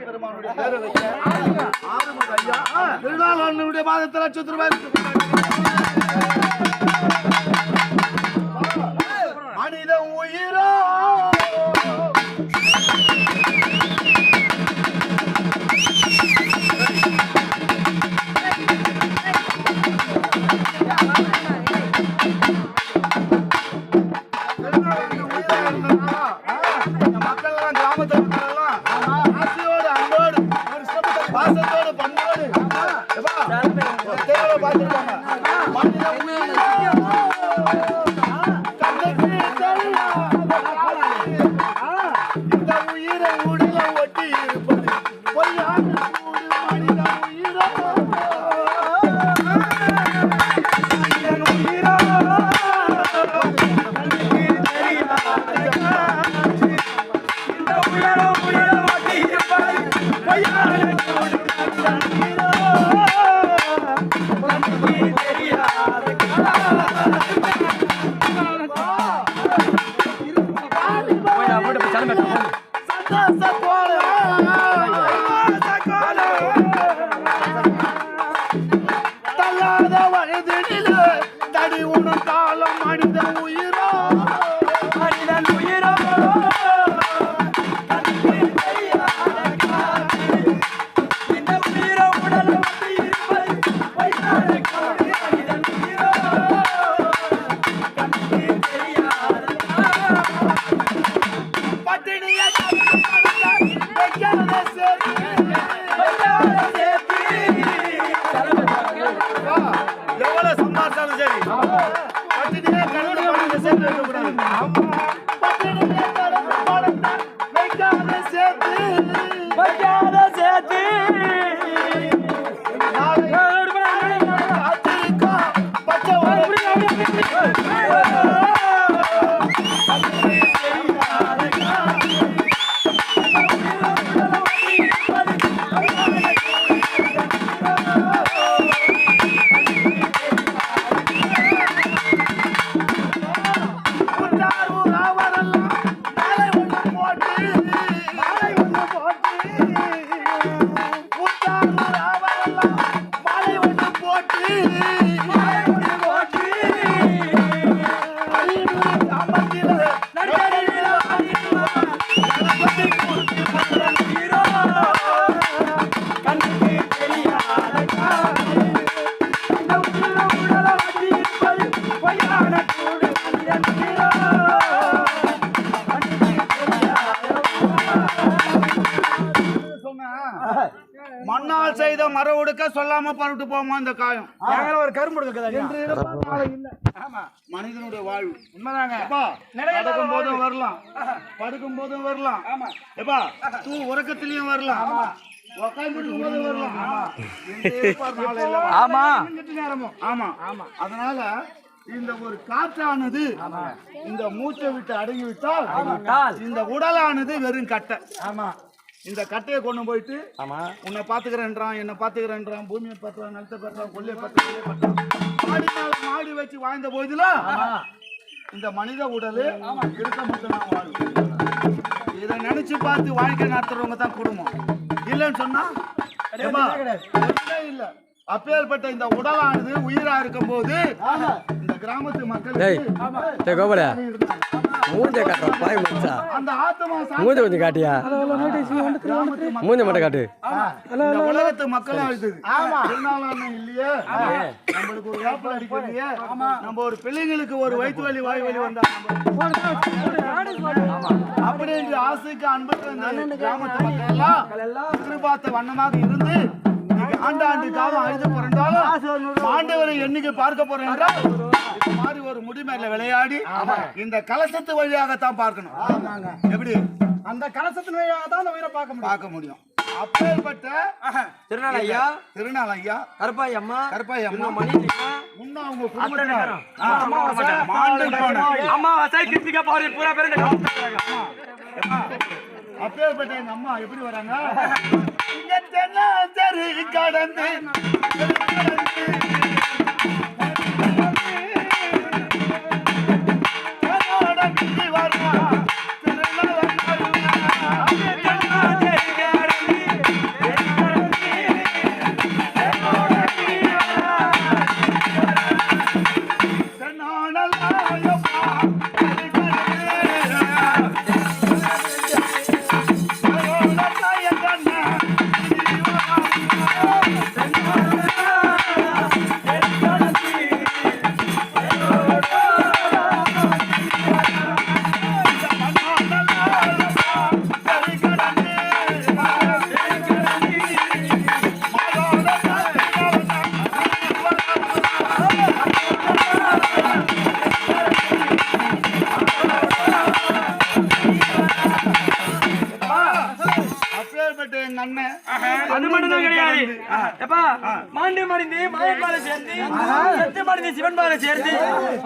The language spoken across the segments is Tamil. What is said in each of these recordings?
பெருமானுடைய பேரை வச்ச ஆறுமுக ஐயா. திருநாள் அண்ணனுடைய மாதத்தில் லட்சத்து ரூபாய் மனித உயிரோ. பார்த்திருக்காங்க. மனித மர உடுக்க சொல்லாம பரவிட்டு போமா இந்த காயம்? ஒரு கரும்பு மனிதனுடைய வாழ்வு. நடக்கும் போதும் வரலாம். படுக்கும் போதும் வரலாம். ஆமா. எப்பா தூ உறக்கத்திலையும் வரலாம். ஆமா. நேரமும். ஆமா. ஆமா. அதனால இந்த ஒரு காற்றானது இந்த மூச்சை விட்டு அடங்கி விட்டால் இந்த உடலானது வெறும் கட்டை. ஆமா. இந்த கட்டையை கொண்டு போயிட்டு ஆமா. உன்னை பாத்துக்கிறேன்றான் என்ன பாத்துக்கிறேன்றான் பூமியை பார்த்துறான் நிலத்தை பார்த்து கொல்லையை பார்த்துறான் மாடி மேல மாடி வச்சு வாழ்ந்த போதில இந்த மனித உடல் இருக்க மட்டும் நான் வாழ்வு. இதை நினைச்சு பார்த்து வாழ்க்கை நடத்துறவங்க தான் குடும்பம். இல்லைன்னு சொன்னா இல்ல. அப்பேற்பட்ட இந்த உடலானது உயிரா இருக்கும் போது இந்த கிராமத்து கோபால. மூஞ்ச காட்டுற பாய் மச்சா மூஞ்ச கொஞ்சம் காட்டியா? மூஞ்ச மட்டும் காட்டு. உலகத்து மக்களும் அழுதுது திருநாளான இல்லையே? நம்மளுக்கு ஒரு வேப்பல் அடிக்கலையே நம்ம ஒரு பிள்ளைங்களுக்கு ஒரு வயிற்று வலி வாய் வலி வந்தா அப்படி என்று ஆசைக்கு அன்புக்கு அந்த கிராமத்து மக்கள் எல்லாம் எதிர்பார்த்த வண்ணமாக இருந்து ஆண்டாண்டு காலம் அழுது புரண்டாலும் ஆண்டவரை என்னைக்கு பார்க்க போறேன் என்றால் ஒரு முடிமேல விளையாடி இந்த கலசத்து வழியாகத்தான் பார்க்கணும். எப்படி? அந்த கலசத்தின் வழியாக தான் அந்த உயிரை பார்க்க முடியும். பார்க்க முடியும். அப்பேற்பட்ட திருநாள் ஐயா. திருநாள் ஐயா. கருப்பாய் அம்மா. கருப்பாய் அம்மா. மணி முன்ன அவங்க குடும்பத்தினர். ஆ, அமாவாசை. மாண்டு போன. அமாவாசை கிருத்திகா பௌர்ணமி பூரா பேர் இந்த அப்பேற்பட்ட எங்க அம்மா எப்படி வராங்க? இங்க தென்னாச்சரி கடந்து. எப்பா? மாண்டு மடிந்து மாயப்பால சேர்த்து செத்து மடிந்து சிவன் பால சேர்த்து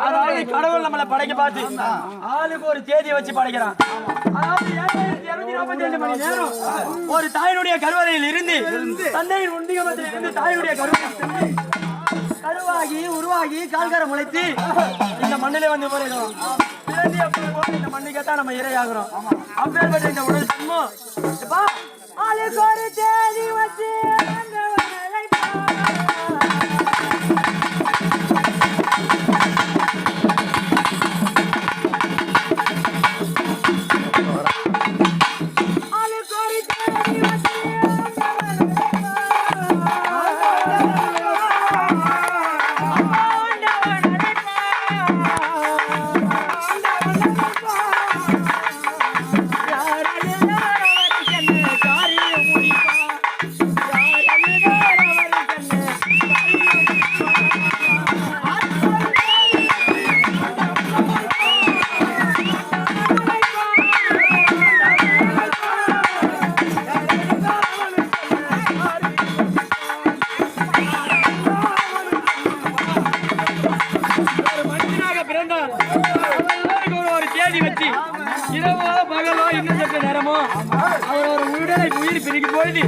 அதாவது கடவுள் நம்மளை படைக்க பார்த்து ஆளுக்கு ஒரு தேதியை வச்சு படைக்கிறான். ஒரு தாயினுடைய கருவறையில் இருந்து தந்தையின் உண்டிகமத்தில் இருந்து தாயினுடைய கருவறையில் சென்று கருவாகி உருவாகி கால்கார முளைத்து இந்த மண்ணிலே வந்து போறோம் இந்த மண்ணுக்கே நம்ம இரையாகிறோம். அப்பேற்பட்ட இந்த உடல் சன்மம் ஆளுக்கு ஒரு தேதி வச்சு உயிர்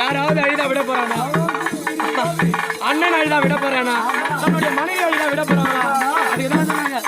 யாராவது அழுதா விட போறானா? அண்ணன் அழுதா விட போறானா? தன்னுடைய மனைவி அழுதா விட போறானா? அதுக்குதான் சொன்னாங்க.